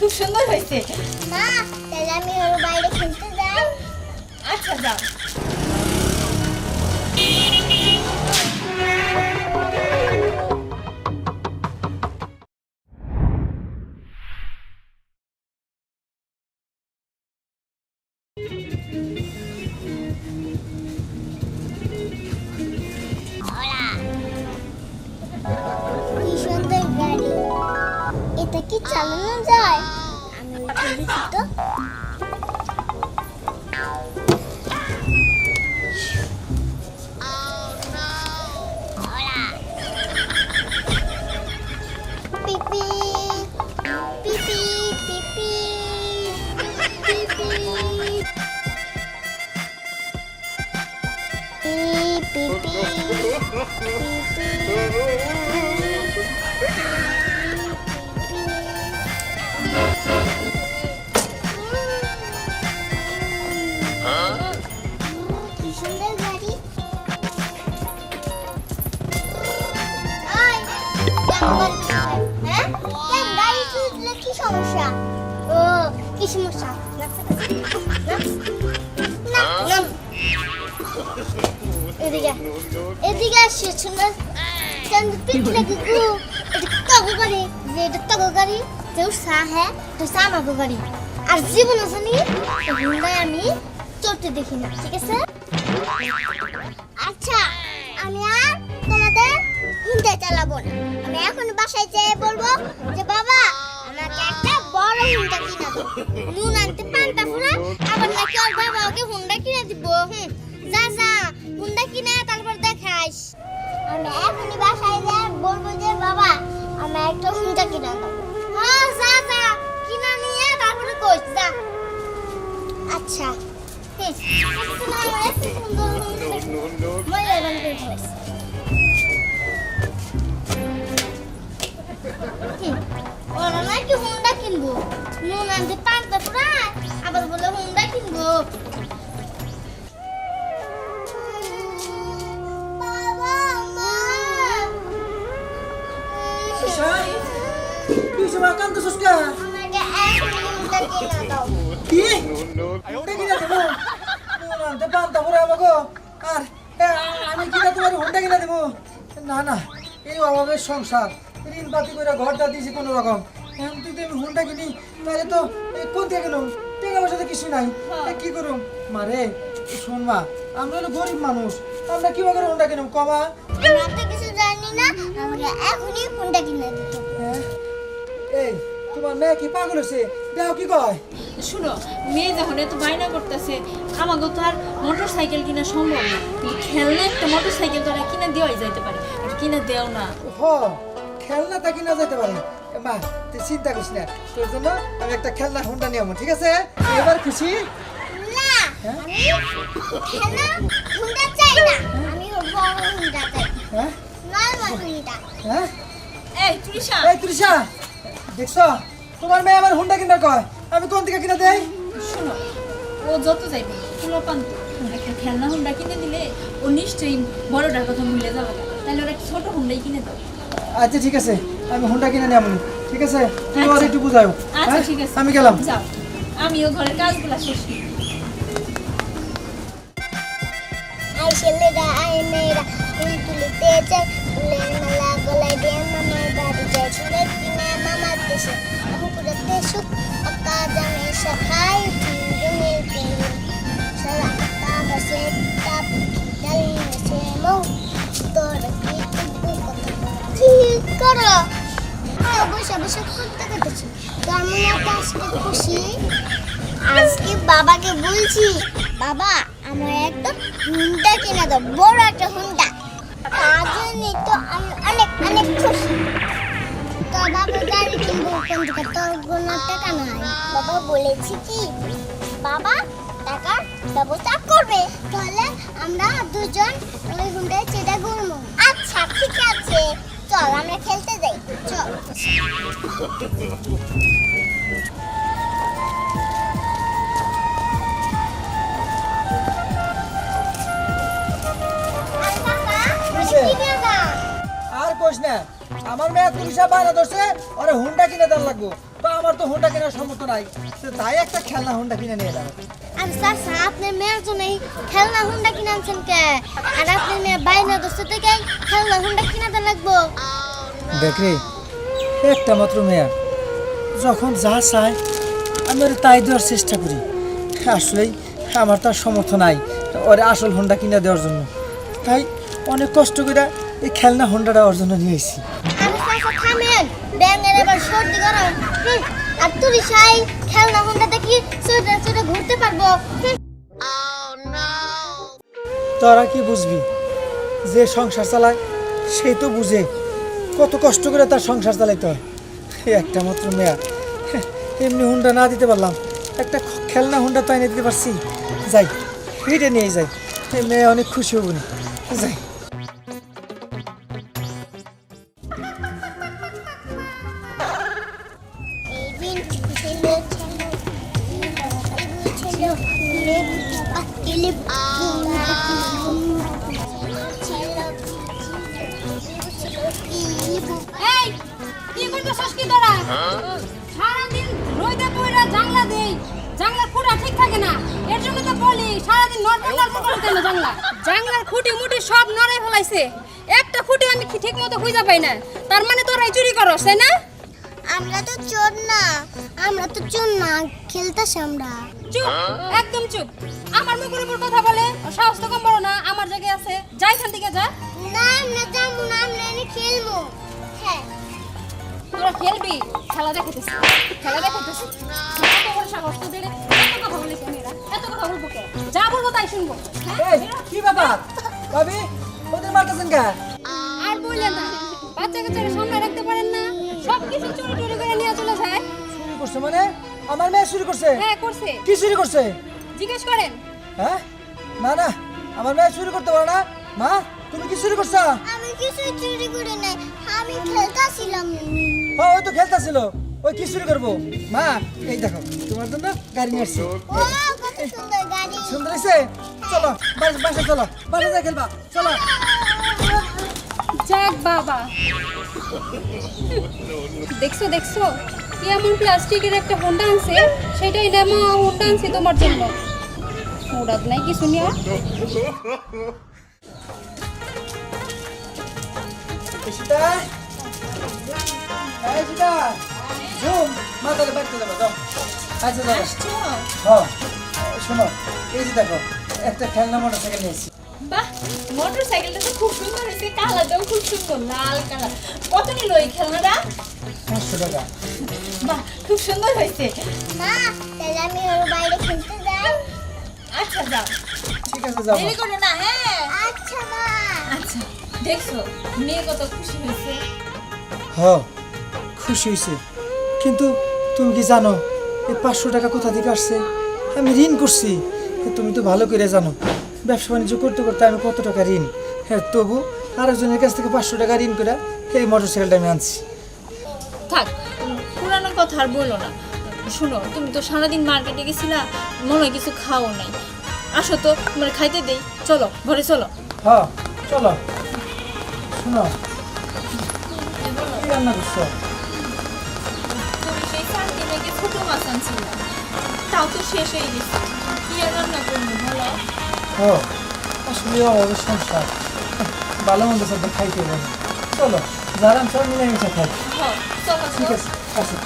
খুব সুন্দর হয়েছে। মা তাহলে আমি ওর বাইরে খেলতে যাই। আচ্ছা যাও। চালানো যায় আমি উঠে দেখি তো পিপি পিপি পিপি পিপি হ্যাঁ? কি সমস্যা? এদিকে এদিকে আসছে সুন্দর কেন যে এটা তগো গাড়ি যে উৎসাহ হ্যাঁ তো সামাগো গাড়ি আর জীবন আছে নি হুন্ডায় আমি চড়তে দেখি না ঠিক আছে আচ্ছা আমি আর চালাবো না। আমি এখন বাসায় যেয়ে বলব যে বাবা আমাকে একটা বড় হুন্ডা কিনে দাও। নুন আনতে পান্তা ফুরা আবার নাকি ওর বাবা ওকে হুন্ডা কিনে দিব? হুম যা যা হুন্ডা কিনে তারপর দেখাইস আমি এখনই বাসায় যেয়ে বলব যে বাবা আমার একটা হুন্ডা কিনে দাও। হ্যাঁ যা যা কিনে নিয়ে তারপরে কইস যা। আচ্ছা। হুম, এত সুন্দর হুন্ডা মজা রং ওরা নাকি হুন্ডা কিনবো। নুন আনতে পান্তা ফুরায় আবার বলে হুন্ডা কিনবো। বাবা মা। কি? সুস্কা আমাকে এক হুন্ডা কিনে দাও। কি? হুন্ডা কিনা দেবো। আনতে পান্তা পরে আমাকে। আর আমি কিনা তোমার হুন্ডা কিনা দেবো। না না এই অভাবের সংসার। ঋণ পাতি করে ঘরটা দিয়েছি কোনো রকম। এখন তুই তো আমি হুন্ডা কিনি তাহলে তো কোন থেকে গেলাম? টাকা পয়সা তো কিছু নাই। এ, কি করুম? মারে শোন মা আমরা হলো গরিব মানুষ আমরা কীভাবে করে হুন্ডা কিনুম কমা আমরা তো কিছু জানি না আমাকে এখনই হুন্ডা কিনে দিতে হ্যাঁ? এই তোমার মেয়ে কি পাগল হয়েছে? দেও কি কয়? শুনো মেয়ে যখন এত বায়না করতেছে আমাকে তো আর মোটর সাইকেল কিনা সম্ভব না। খেলনা একটা মোটর সাইকেল তোরা কিনা দেওয়াই যাইতে পারে আর কিনা দেও না। হ খেলনা তা কিনা যেতে পারে মা তুই চিন্তা করিস না তোর জন্য আমি একটা খেলনা হুন্ডা নিয়ে ঠিক আছে? এবার খুশি? হ্যাঁ? আমি খেলনা হুন্ডা চাই না। আমি বড় হুন্ডা চাই। হ্যাঁ? Normal Honda. হ্যাঁ? এই তৃষা। এই তৃষা! দেখছ? তোমার মেয়ে আমার হুন্ডা কিনা কয়? আমি কোন থেকে কিনা দেই? শোনো ও যত যাইবে পুরো একটা খেলনা হুন্ডা কিনে দিলে ও নিশ্চয়ই বড়টার কথা ভুলে যাবে। না। তাহলে ওরা ছোট হুন্ডাই কিনে দাও। আচ্ছা ঠিক আছে। আমি হুন্ডা কিনে নিয়ে ঠিক আছে? তুমি আচ্ছা। আর একটু বুঝাও। আচ্ছা হ্যাঁ? ঠিক আছে। আমি গেলাম। যাও। আমিও ঘরের কাজগুলো শেষ করি। আই ছেলেরা আই মেয়েরা ফুল তুলিতে চাই ফুলের মালা গলায় দিয়ে মামার বাড়ি যায়। সুরের কিনে মামার দেশে। পুকুরেতে সুখ পাকা জামে সখাই আয় বসে একটা আজকে খুশি? আজকে বাবাকে বলছি, বাবা, আমার একটা হুন্ডা কিনে দাও বড় একটা হুন্ডা। তার জন্যই তো আমি অনেক অনেক খুশি। কোনো টাকা বাবা বলেছি কি, বাবা ব্যবস্থা করবে, তাহলে আমরা দুজন ঘুরবো আচ্ছা ঠিক আছে। চল, আমরা খেলতে যাই। আর না, আমার মেয়ে তৃষা বানা ধরছে, ওরে হুন্ডা কিনে দেন লাগবো। তো আমার তো হুন্ডা কেনার সম্মত নাই তাই একটা খেলনা হুন্ডা কিনে নিয়ে এলাম আর চাচা আপনার মেয়ের জন্য খেলনা হুন্ডা কিনে আনছেন কে? আর আপনার মেয়ে বাইনা দোস্ত থেকে খেলনা হুন্ডা কিনাতে লাগবো? দেখ রে একটা মাত্র মেয়া। যখন যা চায় আমি ওর তাই দেওয়ার চেষ্টা করি। আসলেই আমার তার সমর্থ নাই ওরে আসল হোন্ডা কিনে দেওয়ার জন্য। তাই অনেক কষ্ট করে এই খেলনা হোন্ডাটা ওর জন্য নিয়ে এসেছি আমি চাচা থামেন ব্যাঙের এবার সর্দি গরম। আর তুই সাই খেলনা হুন্ডা দেখি চোটে চোটে ঘুরতে পারব। হুম। তোরা কি বুঝবি? যে সংসার চালায় সেই তো বুঝে। কত কষ্ট করে তার সংসার চালাইতে হয়। এই একটা মাত্র মেয়া। এমনি হুন্ডা না দিতে পারলাম। একটা খেলনা হুন্ডা তো এনে দিতে পারছি। যাই হিটে নিয়ে যাই। এই মেয়ে অনেক খুশি হব না। যাই। এই কি করতেছস কি তোরা? সারাদিন রোদে পয়রা জানলা দেই জানলার খুঁটা ঠিক থাকে না। এর জন্য তো বলি সারাদিন নড়তে নড়তে করতে না জানলা। জানলার খুঁটি মুটি সব নড়ে ফেলাইছে। একটা খুঁটি আমি ঠিক মতো খুঁজে পাই না। তার মানে তোরাই চুরি করস তাই না? আমরা তো চোর না। আমরা তো চোর না খেলতেছি আমরা। চুপ একদম চুপ। আমার মুখের উপর কথা বলে সাহস তো কম বড় না আমার জায়গায় আছে। যাই থেকে যা। না আমরা যাব না আমরা এনে খেলব। তোরা খেলবি? খেলা দেখাতেছি খেলা দেখাতেছি এত বড় সাহস তোদের। এত কথা বলিস মেয়েরা এত কথা বলব কে? যা বলব তাই শুনব? কি ব্যাপার? ভাবি ওদের মারতেছেন কে? আর বললে না। বাচ্চা কাচ্চারা সামনে রাখতে পারেন না। সব কিছু চুরি টুরি করে নিয়ে চলে যায়। চুরি করছে মানে? আমার মেয়ে চুরি করছে? হ্যাঁ করছে। কি চুরি করছে? জিজ্ঞেস করেন। হ্যাঁ? না না আমার মেয়ে চুরি করতে পারে না। মা? তুমি কি চুরি করছ? আমি কিছু চুরি করি নাই। আমি খেলতেছিলাম। ও ওই তো খেলতেছিল। ওই কি চুরি করব? মা এই দেখো তোমার জন্য গাড়ি নিয়ে আসছি। ও কত সুন্দর গাড়ি। সুন্দর হয়েছে? চলো বাসা বাসা চলো বাসা যাই খেলবা। চলো। যাক বাবা। দেখছ দেখছ? কি এমন প্লাস্টিকের একটা হোন্ডা আনছে? সেটাই নামা হোন্ডা আনছে তোমার জন্য। মুরাদ নাই কিছু নিয়ে সীতা এই সীতা ঝুম মা তাহলে বাড়িতে যাব যাও আচ্ছা যাব হ্যাঁ শোনো এই যে দেখো একটা খেলনা মোটর সাইকেল নিয়েছি বাহ মোটর সাইকেলটা তো খুব সুন্দর হয়েছে কালারটাও খুব সুন্দর লাল কালার। কত নিল এই খেলনাটা? পাঁচশো টাকা। বাহ খুব সুন্দর হয়েছে। মা তাহলে আমি ওর বাইরে খেলতে যাই। আচ্ছা যাও। ঠিক আছে যাব। দেরি করো না হ্যাঁ। আচ্ছা মা। আচ্ছা। দেখছ মেয়ে কত খুশি হয়েছে। হ খুশি হয়েছে। কিন্তু তুমি কি জানো এই পাঁচশো টাকা কোথা থেকে আসছে? আমি ঋণ করছি। তুমি তো ভালো করে জানো ব্যবসা বাণিজ্য করতে করতে আমি কত টাকা ঋণ। হ্যাঁ তবু আরেকজনের কাছ থেকে পাঁচশো টাকা ঋণ করে এই মোটর সাইকেলটা আমি আনছি। থাক পুরানো কথা আর বলো না। শোনো তুমি তো সারাদিন মার্কেটে গেছিলা মনে হয় কিছু খাও নাই। আসো তো তোমার খাইতে দেই। চলো ঘরে চলো। হ্যাঁ চলো। শোনো কি রান্না করছ? ছোট মাছ আনছিল। তাও তো শেষ হয়ে গেছে। কি আর রান্না করব বলো? ও আসলে অভাবের সংসার। ভালো মন্দ সব খাইতে হবে চলো যারা সব মিলেমিশে খাই। হ্যাঁ ঠিক আছে আচ্ছা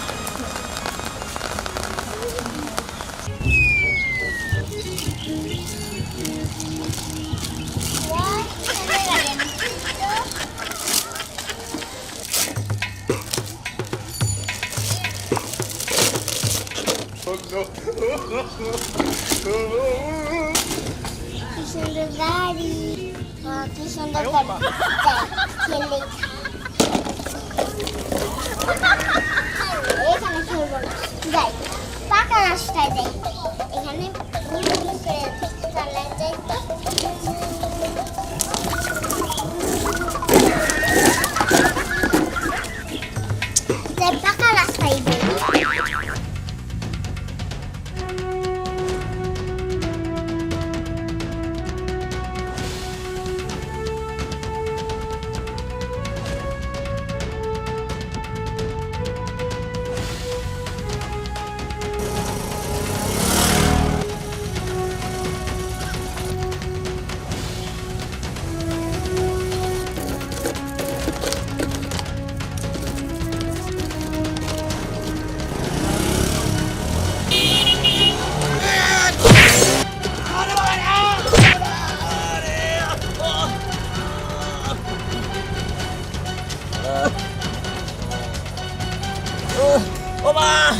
কি সুন্দর খেলি এখানে খেলব না যাই পাকা রাস্তায় যাই এখানে পাকা রাস্তায় যাই 呃呃老板